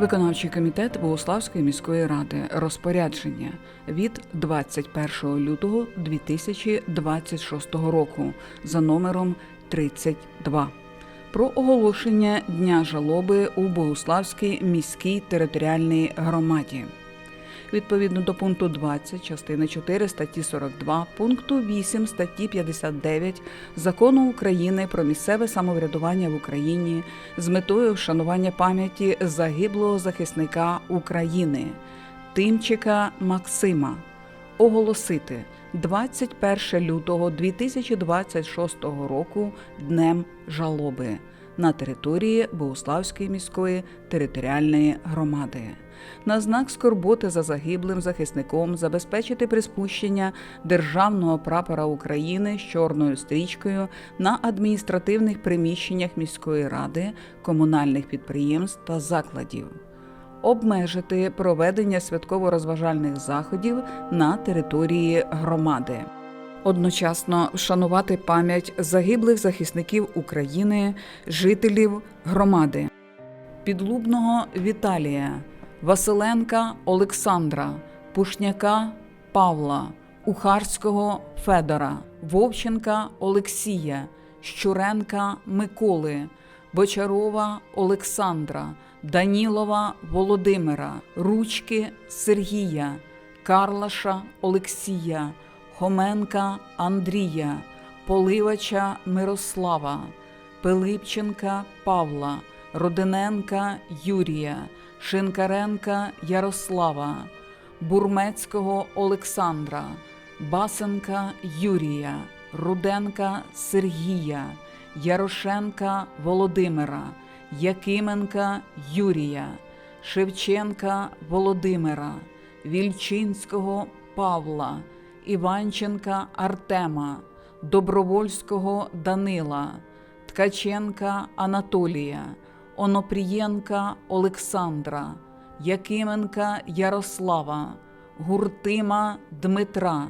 Виконавчий комітет Богославської міської ради. Розпорядження. Від 21 лютого 2026 року. За номером 32 про оголошення дня жалоби у Богославській міській територіальній громаді. Відповідно до пункту 20 частини 4 статті 42, пункту 8 статті 59 Закону України про місцеве самоврядування в Україні з метою вшанування пам'яті загиблого захисника України Тимчика Максима. Оголосити 21 лютого 2026 року днем жалоби на території Богославської міської територіальної громади. На знак скорботи за загиблим захисником забезпечити приспущення державного прапора України з чорною стрічкою на адміністративних приміщеннях міської ради, комунальних підприємств та закладів. Обмежити проведення святково-розважальних заходів на території громади. Одночасно вшанувати пам'ять загиблих захисників України, жителів громади, Підлубного Віталія, Василенка Олександра, Пушняка Павла, Ухарського Федора, Вовченка Олексія, Щуренка Миколи, Бочарова Олександра, Данілова Володимира, Ручки Сергія, Карлаша Олексія. Хоменка Андрія, Поливача Мирослава, Пилипченка Павла, Родиненка Юрія, Шинкаренка Ярослава, Бурмецького Олександра, Басенка Юрія, Руденка Сергія, Ярошенка Володимира, Якименка Юрія, Шевченка Володимира, Вільчинського Павла. Іванченка Артема, Добровольського Данила, Ткаченка Анатолія, Онопрієнка Олександра, Якименка Ярослава, Гуртима Дмитра,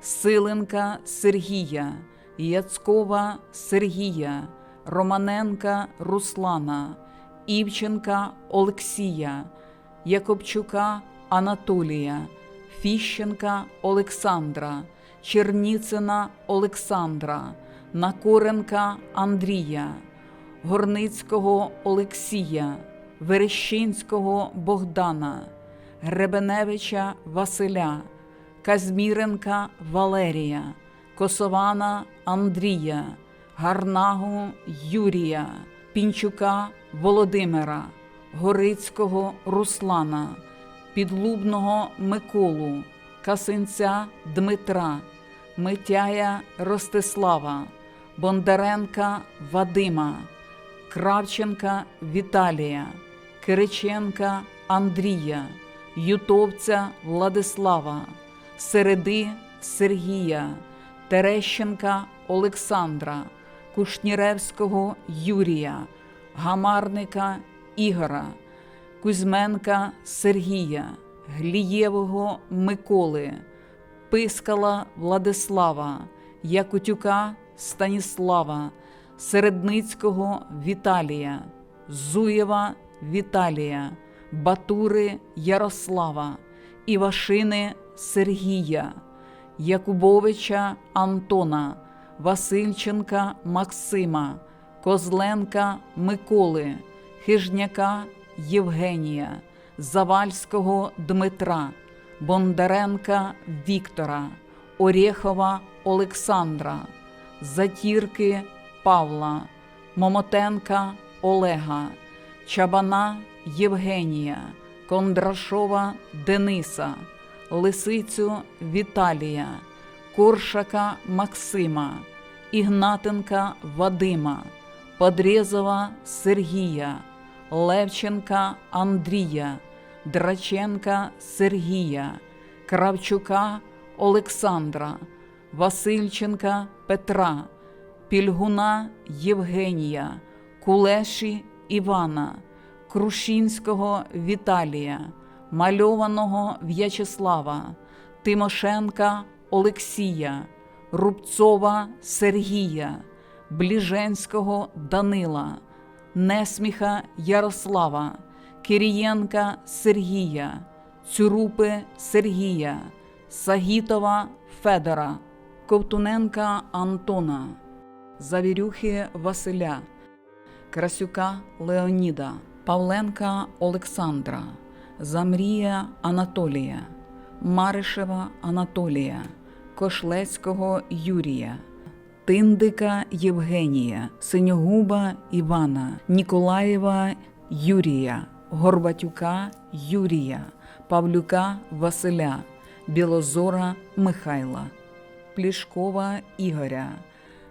Силенка Сергія, Яцкова Сергія, Романенка Руслана, Івченка Олексія, Якобчука Анатолія. Фіщенка Олександра, Черніцина Олександра, Накоренка Андрія, Горницького Олексія, Верещинського Богдана, Гребеневича Василя, Казміренка Валерія, Косована Андрія, Гарнагу Юрія, Пінчука Володимира, Горицького Руслана. Підлубного Миколу, Касинця Дмитра, Митяя Ростислава, Бондаренка Вадима, Кравченка Віталія, Кириченка Андрія, Ютовця Владислава, Середи Сергія, Терещенка Олександра, Кушніревського Юрія, Гамарника Ігора. Кузьменка Сергія, Глієвого Миколи, Пискала Владислава, Якутюка Станіслава, Середницького Віталія, Зуєва Віталія, Батури Ярослава, Івашини Сергія, Якубовича Антона, Васильченка Максима, Козленка Миколи, Хижняка Євгенія, Завальського Дмитра, Бондаренка Віктора, Орєхова Олександра, Затірки Павла, Момотенка Олега, Чабана Євгенія, Кондрашова Дениса, Лисицю Віталія, Коршака Максима, Ігнатенка Вадима, Подрєзова Сергія. Левченка Андрія, Драченка Сергія, Кравчука Олександра, Васильченка Петра, Пільгуна Євгенія, Кулеші Івана, Крушінського Віталія, Мальованого В'ячеслава, Тимошенка Олексія, Рубцова Сергія, Бліженського Данила. Несміха Ярослава, Кирієнка Сергія, Цюрупи Сергія, Сагітова Федора, Ковтуненка Антона, Завірюхи Василя, Красюка Леоніда, Павленка Олександра, Замрія Анатолія, Маришева Анатолія, Кошлецького Юрія, Тиндика Євгенія, Синьогуба Івана, Ніколаєва Юрія, Горбатюка Юрія, Павлюка Василя, Білозора Михайла, Плішкова Ігоря,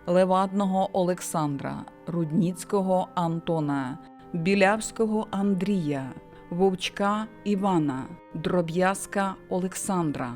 Левадного Олександра, Рудніцького Антона, Білявського Андрія, Вовчка Івана, Дроб'язка Олександра.